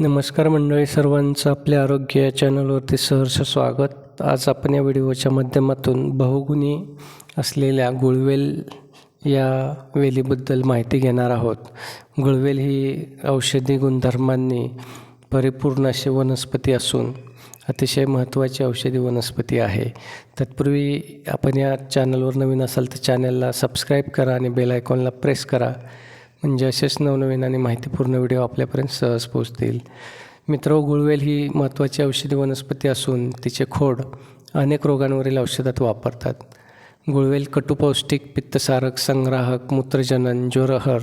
नमस्कार मंडळी सर्वांचं आपल्या आरोग्य या चॅनलवरती सहर्ष स्वागत. आज आपण या व्हिडिओच्या माध्यमातून बहुगुणी असलेल्या गुळवेल या वेलीबद्दल माहिती घेणार आहोत. गुळवेल ही औषधी गुणधर्मांनी परिपूर्ण अशी वनस्पती असून अतिशय महत्त्वाची औषधी वनस्पती आहे. तत्पूर्वी आपण या चॅनलवर नवीन असाल तर चॅनलला सबस्क्राईब करा आणि बेल आयकॉनला प्रेस करा. म्हणजे असेच नवनवीन आणि माहितीपूर्ण व्हिडिओ आपल्यापर्यंत सहज पोहोचतील. मित्र गुळवेल ही महत्त्वाची औषधी वनस्पती असून तिचे खोड अनेक रोगांवरील औषधात वापरतात. गुळवेल कटुपौष्टिक पित्तसारक संग्राहक मूत्रजनन ज्वरहर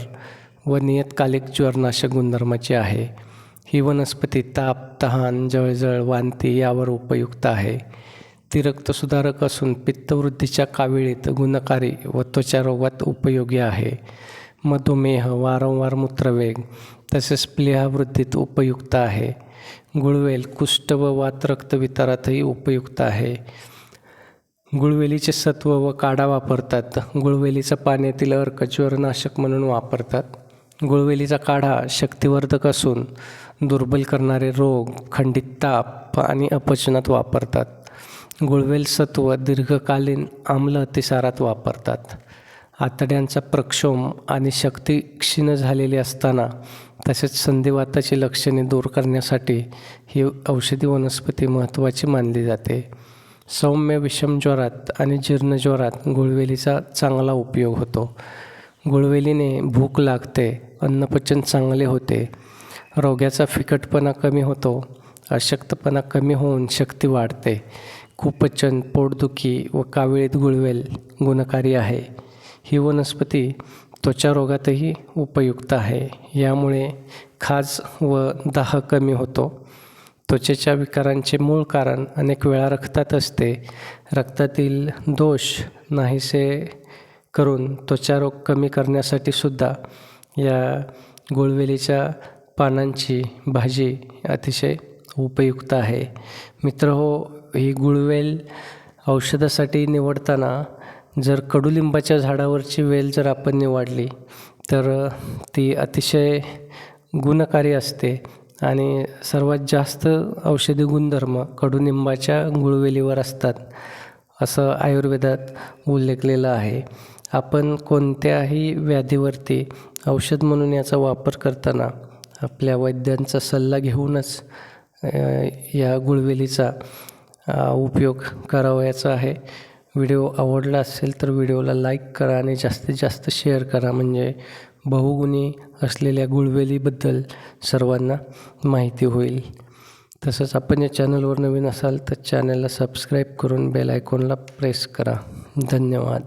व नियतकालिक ज्वरनाशक गुणधर्माची आहे. ही वनस्पती ताप तहान जळजळ वांती यावर उपयुक्त आहे. ती रक्तसुधारक असून पित्तवृद्धीच्या काविळीत गुणकारी व त्वचारोगात उपयोगी आहे. मधुमेह वारंवार मूत्रवेग तसेच प्लेहावृद्धीत उपयुक्त आहे. गुळवेल कुष्ठ व वातरक्त रक्तवितारातही उपयुक्त आहे. गुळवेलीचे सत्व व काढा वापरतात. गुळवेलीचं पाण्यातील अर्क ज्वरनाशक म्हणून वापरतात. गुळवेलीचा काढा शक्तिवर्धक असून दुर्बल करणारे रोग खंडित ताप आणि अपचनात वापरतात. गुळवेल सत्व दीर्घकालीन आम्ल अतिसारात वापरतात. आतड्यांचा प्रक्षोभ आणि शक्ती क्षीण झालेली असताना तसेच संधिवाताची लक्षणे दूर करण्यासाठी ही औषधी वनस्पती महत्त्वाची मानली जाते. सौम्य विषम ज्वरात आणि जीर्ण ज्वरात गुळवेलीचा चांगला उपयोग होतो. गुळवेलीने भूक लागते अन्नपचन चांगले होते रोग्याचा फिकटपणा कमी होतो अशक्तपणा कमी होऊन शक्ती वाढते. कुपचन पोटदुखी व काविळीत गुळवेल गुणकारी आहे. ही वनस्पती त्वचारोगातही उपयुक्त आहे. यामुळे खाज व दाह कमी होतो. त्वचेच्या विकारांचे मूळ कारण अनेक वेळा रक्तात असते. रक्तातील दोष नाहीसे करून त्वचारोग कमी करण्यासाठी सुद्धा या गुळवेलीच्या पानांची भाजी अतिशय उपयुक्त आहे. मित्र हो ही गुळवेल औषधासाठी निवडताना जर कडुलिंबाच्या झाडावरची वेल जर आपण निवडली तर ती अतिशय गुणकारी असते आणि सर्वात जास्त औषधी गुणधर्म कडुनिंबाच्या गुळवेलीवर असतात असं आयुर्वेदात उल्लेखलेलं आहे. आपण कोणत्याही व्याधीवरती औषध म्हणून याचा वापर करताना आपल्या वैद्यांचा सल्ला घेऊनच या गुळवेलीचा उपयोग करावयाचा आहे. व्हिडिओ आवडला असेल तर व्हिडिओला लाईक करा आणि जास्तीत जास्त शेअर करा. म्हणजे बहुगुणी असलेल्या गुळवेलीबद्दल सर्वांना माहिती होईल. तसंच आपण या चॅनलवर नवीन असाल तर चॅनलला सबस्क्राईब करून बेल आयकॉनला प्रेस करा. धन्यवाद.